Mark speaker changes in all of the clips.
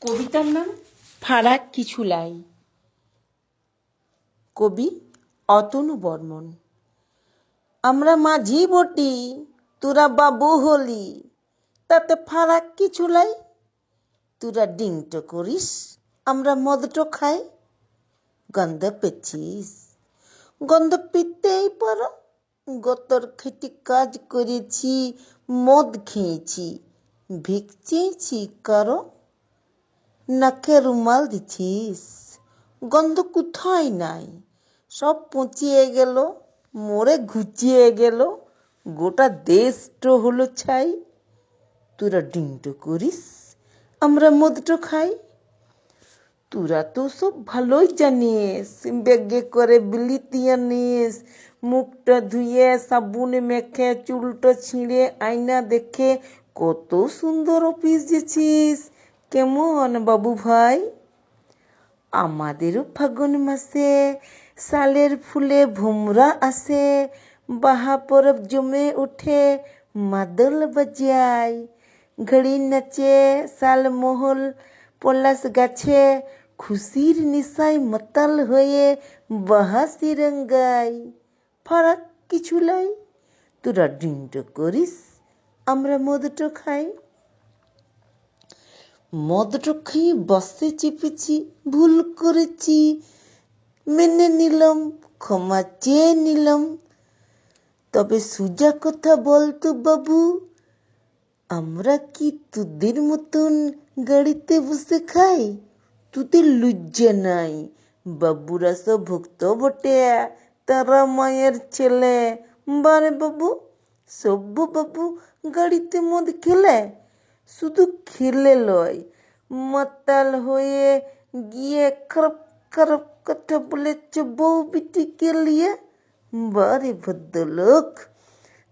Speaker 1: কবিতার নাম? ফারাক কিছু লাই। কবি অতনু বর্মন। আমরা মাঝি বটি তোরা বাবু হলি, তাতে ফারাক কিছু লাই। তোরা ডিংটো করিস, আমরা মদটো খাই। গন্ধ পেছিস, গন্ধ পেতেই পারো। গতর খেটে কাজ করেছি, মদ খেয়েছি ভিক চেয়েছি কারও। নাকে রুমাল দিছিস? গন্ধ কোথায় নাই? সব পচিয়ে গেল, মরে ঘুচিয়ে গেল। গোটা দেশটো হলো ছাই। তোরা ডিংটো করিস, আমরা মদটো খাই। তোরা তো সব ভালোই জানিস, বেগে করে বিলিতি আনিস। মুখটা ধুয়ে, সাবুন মেখে, চুলটা ছিঁড়ে, আয়না দেখে কত সুন্দর অফিস যেছিস কেমন বাবু ভাই? আমাদেরও ফাগুন মাসে সালের ফুলে ভুমরা আসে, বাহা পরব জমে উঠে মাদল বাজায়। ঘড়ি নাচে সাল মহল পলাশ গাছে, খুশির নিশায় মাতাল হয়ে বাহাসি রঙ্গাই ফারাক কিছু লাই, তোরা ড্রিঙ্কটো করিস, আমরা মদটো খাই। মদটো খেয়ে বাসে চেপেছি, ভুল করেছি। মেনে নিলাম, ক্ষমা চেয়ে নিলাম। তবে সুজা কথা বলতো বাবু, আমরা কি তোদের মতন গাড়িতে বসে খাই? তোদের লজ্জা নাই, বাবুরা সব ভুক্ত বটে। তারা মায়ের ছেলে। বারে বাবু, সভ্য বাবু গাড়িতে মদ খেলে। শুধু খেলে লয়। মাতাল হয়ে গিয়ে খারাপ খারাপ কথা বলেছে, বউ বিটিকে লিয়ে? বারে ভদ্রলোক,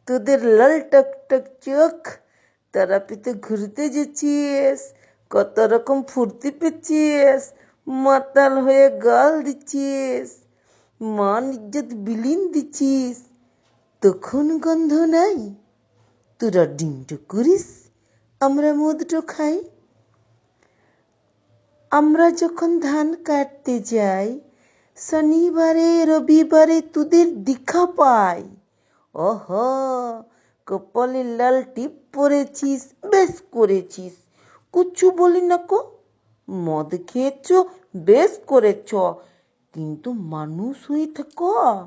Speaker 1: তোদের লাল টক টক চোখ। তারাপিতে ঘুরতে যেছিস কত রকম ফুর্তি পেয়েছিস মাতাল হয়ে গাল দিচ্ছিস, মান ইজ্জত বিলীন দিচ্ছিস। তখন গন্ধ নাই, তোরা ডিমটো করিস? আমরা মদটো খাই। আমরা যখন ধান কাটতে যাই, শনিবারে, রবিবারে তোদের দীক্ষা পাই। ওহ, কপালে লাল টিপ পরেছিস, বেশ করেছিস। কুচ্ছু বলি না কো, মদ খেয়েছ, বেশ করেছ। কিন্তু মানুষ হয়ে থাকো,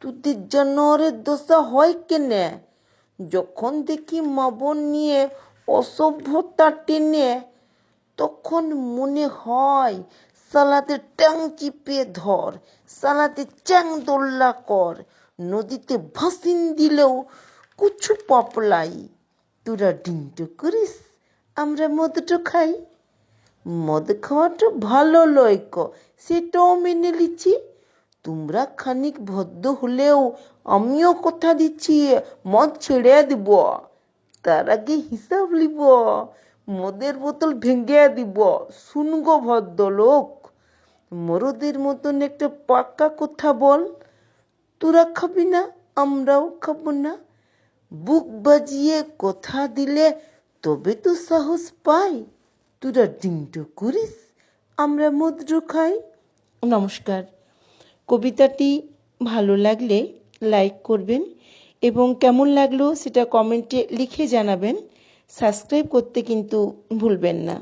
Speaker 1: তোদের জানোয়ারের দশা হয় কেনে? যখন দেখি মাবন নিয়ে অসভ্যতা টেনে তখন মনে হয়, সালাতে ট্যাং চিপে ধর, সালাতে চ্যাং দোল্লা কর, নদীতে ভাসিন দিলেও কুছু পপলাই। তোরা ডিমটো করিস, আমরা মদটো খাই। মদ খাওয়াটা ভালো লয় ক সেটাও মেনে লিছি। তোমরা খানিক ভদ্র হলেও আমিও কথা দিচ্ছি, মদ ছেড়ে দিব। তার আগে হিসাব লিব। মদের বোতল ভেঙে দিব, শুনগো ভদ্রলোক। মরদের মতন একটা পাক্কা কথা বল। তোরা খাবি না, আমরাও খাব না। বুক বাজিয়ে কথা দিলে তবে তো সাহস পাই। তোরা ডিমটো করিস, আমরা মদ্র খাই। নমস্কার। কবিতাটি ভালো লাগলে লাইক করবেন এবং কেমন লাগল সেটা কমেন্টে লিখে জানাবেন। সাবস্ক্রাইব করতে কিন্তু ভুলবেন না।